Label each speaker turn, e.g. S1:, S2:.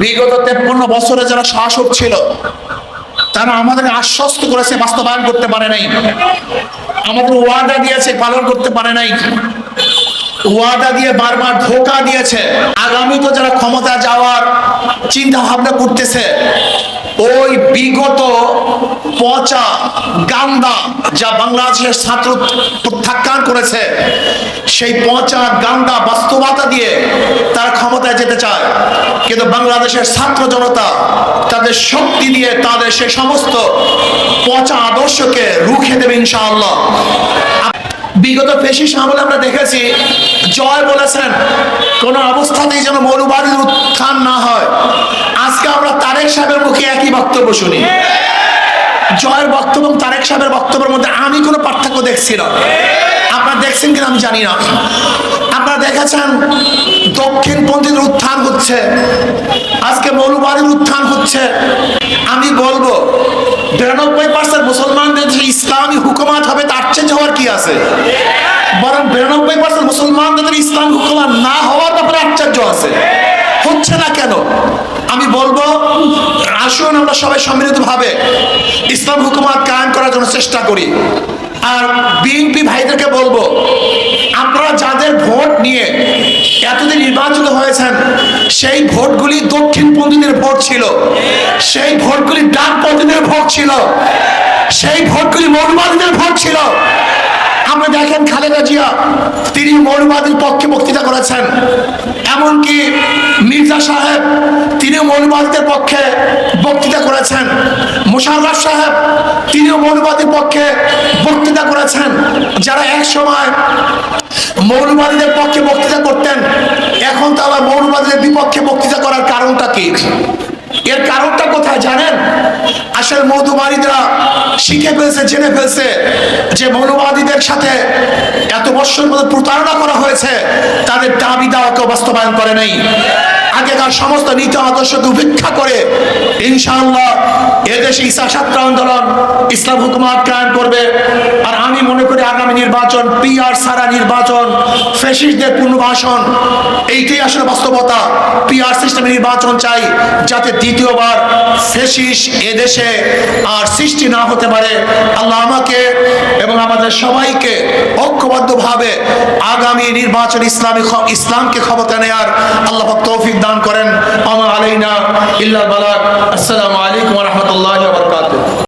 S1: বিগত তেপ্পন্ন বছরে যারা শাসক ছিল, তারা আমাদেরকে আশ্বস্ত করেছে, বাস্তবায়ন করতে পারে নাই। আমাদের ওয়াদা দিয়েছে, পালন করতে পারে নাই। ওয়াদা দিয়ে বারবার ধোকা দিয়েছে। আগামী তো যারা ক্ষমতা যাওয়ার চিন্তা ভাবনা করতেছে, ওই বিগত পচা গান্দা যা বাংলাদেশের ছাত্র প্রত্যাখ্যান করেছে, সেই পচা গান্দা বাস্তবতা দিয়ে তারা ক্ষমতায় যেতে চায়। কিন্তু বাংলাদেশের ছাত্র জনতা তাদের শক্তি দিয়ে তাদের সেই সমস্ত পচা আদর্শকে রুখে দেবে ইনশাআল্লাহ। বিগত পেশি আমলে আমরা দেখেছি, জয় বলেছেন, কোন অবস্থাতেই যেন মৌলবাদীর উত্থান না হয়। আজকে আমরা তারেক সাহেবের মুখে একই বক্তব্য শুনি। জয়ের বক্তব্য এবং তারেক সাহেবের বক্তব্যের মধ্যে আমি কোনো পার্থক্য দেখছি না। আপনারা দেখছেন কিনা আমি জানি না। আপনারা দেখেছেন দক্ষিণপন্থীদের উত্থান হচ্ছে, আজকে মৌলবাদীর উত্থান হচ্ছে। আমি বলব, বিরানব্বই পার্সেন্ট মুসলমানদের যে ইসলামী হুকুমাত হবে তার চেঞ্জ হওয়ার কি আছে? বরং বিরানব্বই পার্সেন্ট মুসলমানদের ইসলাম হুকুমাত না হওয়ার ব্যাপারে আশ্চর্য আছে। হচ্ছে না কেন? আমি বলব আসুন, আমরা সবাই সম্মিলিত ভাবে ইসলাম হুকুমাত কায়েম করার জন্য চেষ্টা করি। আর বিএনপি ভাইদেরকে বলব, আপনারা যাদের ভোট নিয়ে এতদিন নির্বাচিত হয়েছেন, সেই ভোটগুলি দক্ষিণ দক্ষিণপন্থীদের ভোট ছিল, সেই ভোটগুলি ডানপন্থীদের ভোট ছিল, সেই ভোটগুলি মৌলবাদীদের ভোট ছিল। আমরা দেখেন খালেদা জিয়া, তিনি মৌলবাদীর পক্ষে বক্তৃতা করেছেন। এমনকি মির্জা সাহেব, তিনি মৌলবাদীদের পক্ষে মুশাররফ সাহেব, তিনিও মৌলবাদীর পক্ষে বক্তৃতা করেছেন। যারা এক সময় মৌলবাদীদের পক্ষে বক্তৃতা করতেন, এখন তো আবার মৌলবাদীদের বিপক্ষে বক্তৃতা করার কারণটা কি? এর কারণটা কোথায় জানেন? আসলে মধুবাড়িরা শিখে ফেলছে, জেনে ফেলছে যে মৌলবাদীদের সাথে এত বছর মধ্যে প্রতারণা করা হয়েছে, তাদের দাবি দাওয়াকে বাস্তবায়ন করে নাই। আগেকার সমস্ত নীতি আদর্শকে উপেক্ষা করে ইনশাআল্লাহ এদেশে ইসা ছাত্র আন্দোলন, ইসলাম হুকুমাত কায়েম করবে। আর আমি মনে করি আগামী নির্বাচন, পিআর সারা নির্বাচন ফেসিসদের পুনর্বাসন, এইটাই আসলে বাস্তবতা। পিআর সিস্টেমে নির্বাচন চাই যাতে দ্বিতীয়বার ফেসিস এদেশে আর সৃষ্টি না হতে পারে। আল্লাহ আমাকে এবং আমাদের সবাইকে ঐক্যবদ্ধভাবে আগামী নির্বাচন ইসলামী ইসলামকে ক্ষমতা নেয়ার আল্লাহ তৌফিক দান করেন। আমা আলাইনা ইল্লা বালাক আসসালামু